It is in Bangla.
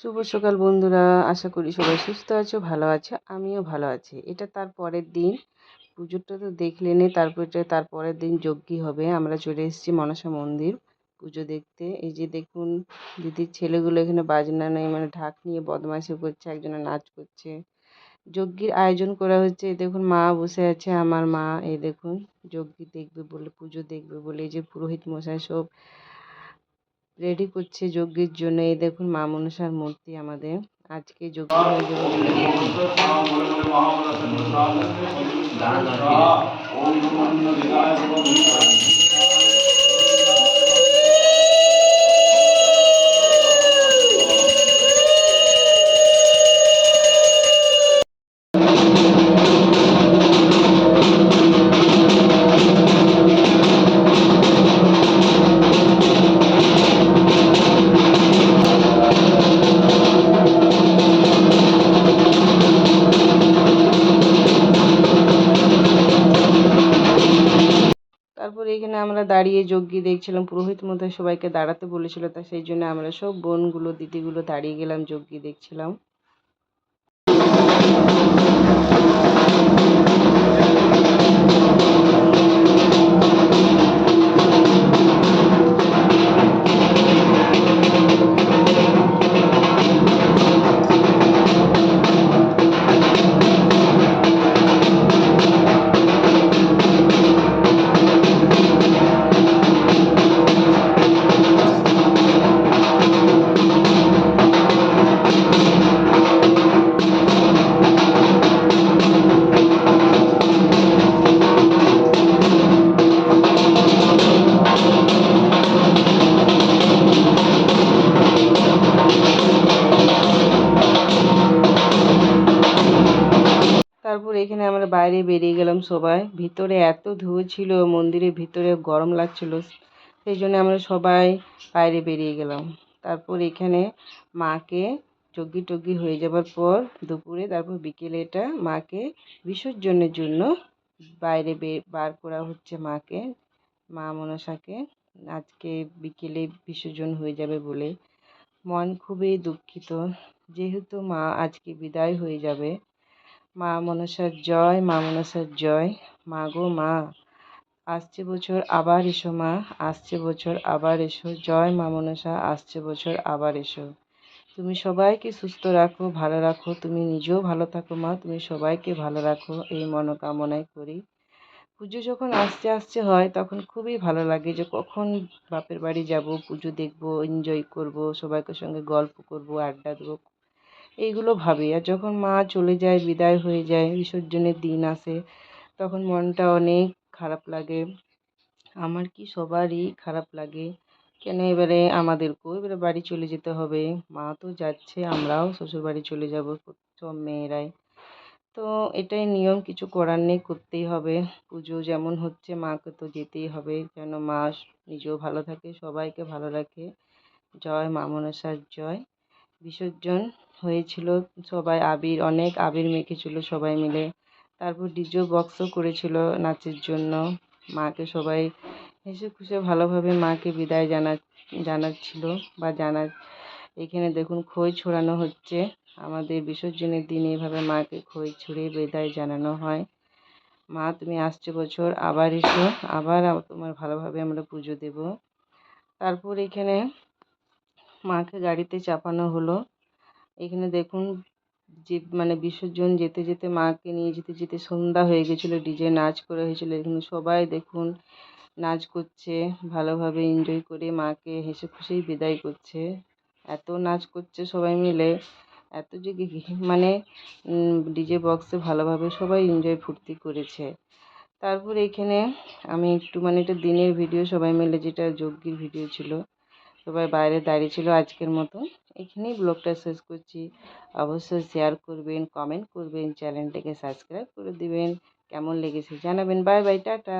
শুভ সকাল বন্ধুরা, আশা করি সবাই সুস্থ আছো, ভালো আছো, আমিও ভালো আছি। এটা তার পরের দিন। পুজোটা তো দেখলেনি তারপরে তার পরের দিন যজ্ঞী হবে, আমরা চলে এসেছি মনসা মন্দির পুজো দেখতে। এই যে দেখুন, দিদির ছেলেগুলো এখানে বাজনা নেই মানে ঢাক নিয়ে বদমাইশি করছে, একজনে নাচ করছে। যজ্ঞীর আয়োজন করা হচ্ছে, এই দেখুন মা বসে আছে, আমার মা, এই দেখুন, যজ্ঞী দেখবে বলে, পুজো দেখবে বলে, এই যে পুরোহিত মশাই সব রেডি করছে যজ্ঞের জন্য। এই দেখুন মা মনসার মূর্তি আমাদের। আজকে যজ্ঞ হয়ে যাবে দাঁড়িয়ে যজ্ঞি দেখছিলাম, পুরোহিত মধ্যে সবাইকে দাঁড়াতে বলেছিল, তা সেই জন্য আমরা সব বোনগুলো, দিদিগুলো দাঁড়িয়ে গেলাম, যজ্ঞি দেখছিলাম। তারপর এখানে আমরা বাইরে বেরিয়ে গেলাম সবাই। ভিতরে এত ধুয়ো ছিল, মন্দিরের ভিতরে গরম লাগছিল। সেই জন্য আমরা সবাই বাইরে বেরিয়ে গেলাম। তারপর এখানে মাকে যজ্ঞি টজ্ঞি হয়ে যাবার পর দুপুরে, তারপর বিকেলে এটা মাকে বিসর্জনের জন্য বাইরে বার করা হচ্ছে মাকে, মা মনসাকে। আজকে বিকেলে বিসর্জন হয়ে যাবে বলে মন খুবই দুঃখিত। যেহেতু মা আজকে বিদায় হয়ে যাবে মা মনসার জয়, মা মনসার জয়। মা গো মা, আসছে বছর, আবার এসো মা, আসছে বছর, আবার এসো। জয় মা মনসা, আসছে বছর, আবার এসো। তুমি সবাইকে সুস্থ রাখো, ভালো রাখো। তুমি নিজেও ভালো থাকো মা, তুমি সবাইকে ভালো রাখো। এই মনোকামনাই করি। পুজো যখন আসতে আসতে হয়, তখন খুবই ভালো লাগে যে কখন বাপের বাড়ি যাব, পুজো দেখব এনজয় করব, সবাইকে সঙ্গে গল্প করব, আড্ডা দেবো। এইগুলো ভাবি। আর যখন মা চলে যায়, বিদায় হয়ে যায়, বিসর্জনের দিন আসে, তখন মনটা অনেক খারাপ লাগে। আমার কি সবারই খারাপ লাগে? কেন এবারে আমাদেরকেও এবারে বাড়ি চলে যেতে হবে? মা তো যাচ্ছে, আমরাও শ্বশুরবাড়ি চলে যাব, সব মেয়েরাই। তো এটাই নিয়ম, কিছু করার নেই, করতেই হবে। পুজো যেমন হচ্ছে, মাকে তো যেতেই হবে। যেন মা নিজেও ভালো থাকে, সবাইকে ভালো রাখে। জয় মা মনসার জয়। বিসর্জন হয়েছিল। সবাই আবির, অনেক আবির মেখেছিল সবাই মিলে। তারপর ডিজে বক্সও করেছিল নাচের জন্য। মাকে সবাই হেসে খুশে ভালোভাবে মাকে বিদায় জানা, জানাচ্ছিল বা জানা, এখানে দেখুন খই ছড়ানো হচ্ছে। আমাদের বিসর্জনের দিন এইভাবে মাকে খই ছড়িয়ে বিদায় জানানো হয়। মা, তুমি আসছে বছর, আবার এসো, আবার তোমার ভালোভাবে আমরা পুজো দেব। তারপর এখানে মাকে গাড়িতে চাপানো হলো। এখানে দেখুন, যে মানে বিসর্জন যেতে যেতে মাকে নিয়ে যেতে যেতে সন্ধ্যা হয়ে গেছিল, ডিজে নাচ করা হয়েছিল। এখানে সবাই দেখুন, নাচ করছে, ভালোভাবে এনজয় করে মাকে হেসে খুশেই বিদায় করছে। এত নাচ করছে সবাই মিলে। এত যে মানে ডিজে বক্সে ভালোভাবে সবাই এনজয় ফুর্তি করেছে। তারপর এখানে আমি একটু মানে এটা দিনের ভিডিও সবাই মিলে, যেটা যজ্ঞের ভিডিও ছিল, সবাই বাইরে দাঁড়িয়ে ছিল আজকের মতো এখানেই ব্লগটা শেষ করছি। অবশ্যই শেয়ার করবেন কমেন্ট করবেন চ্যানেলটাকে সাবস্ক্রাইব করে দিবেন। কেমন লেগেছে জানাবেন। Bye bye tata.